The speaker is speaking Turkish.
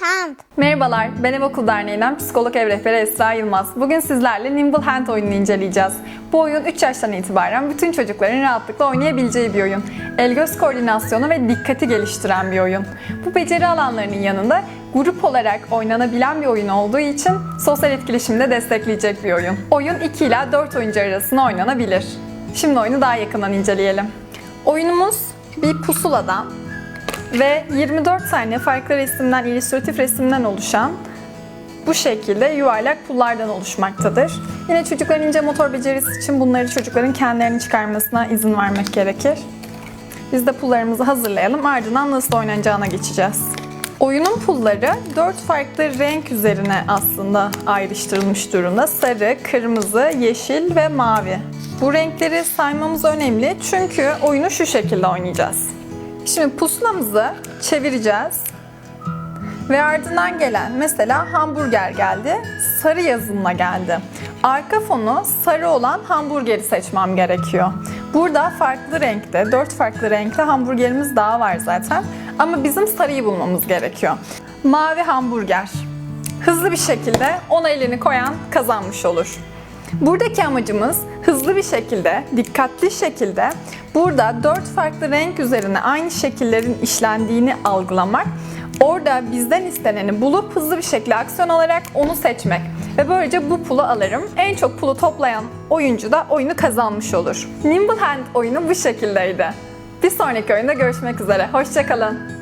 Hand. Merhabalar, ben Ev Okul Derneği'nden psikolog ev rehberi Esra Yılmaz. Bugün sizlerle Nimble Hand oyununu inceleyeceğiz. Bu oyun 3 yaştan itibaren bütün çocukların rahatlıkla oynayabileceği bir oyun. El-göz koordinasyonu ve dikkati geliştiren bir oyun. Bu beceri alanlarının yanında grup olarak oynanabilen bir oyun olduğu için sosyal etkileşimi de destekleyecek bir oyun. Oyun 2 ila 4 oyuncu arasında oynanabilir. Şimdi oyunu daha yakından inceleyelim. Oyunumuz bir pusuladan ve 24 tane farklı resimden, illüstratif resimden oluşan bu şekilde yuvarlak pullardan oluşmaktadır. Yine çocukların ince motor becerisi için bunları çocukların kendilerini çıkarmasına izin vermek gerekir. Biz de pullarımızı hazırlayalım, ardından nasıl oynanacağına geçeceğiz. Oyunun pulları 4 farklı renk üzerine aslında ayrıştırılmış durumda. Sarı, kırmızı, yeşil ve mavi. Bu renkleri saymamız önemli çünkü oyunu şu şekilde oynayacağız. Şimdi pusulamızı çevireceğiz. Ve ardından gelen mesela hamburger geldi. Sarı yazımla geldi. Arka fonu sarı olan hamburgeri seçmem gerekiyor. Burada farklı renkte, dört farklı renkte hamburgerimiz daha var zaten. Ama bizim sarıyı bulmamız gerekiyor. Mavi hamburger. Hızlı bir şekilde ona elini koyan kazanmış olur. Buradaki amacımız hızlı bir şekilde, dikkatli şekilde burada dört farklı renk üzerine aynı şekillerin işlendiğini algılamak. Orada bizden isteneni bulup hızlı bir şekilde aksiyon alarak onu seçmek. Ve böylece bu pulu alırım. En çok pulu toplayan oyuncu da oyunu kazanmış olur. Nimble Hand oyunu bu şekildeydi. Bir sonraki oyunda görüşmek üzere. Hoşçakalın.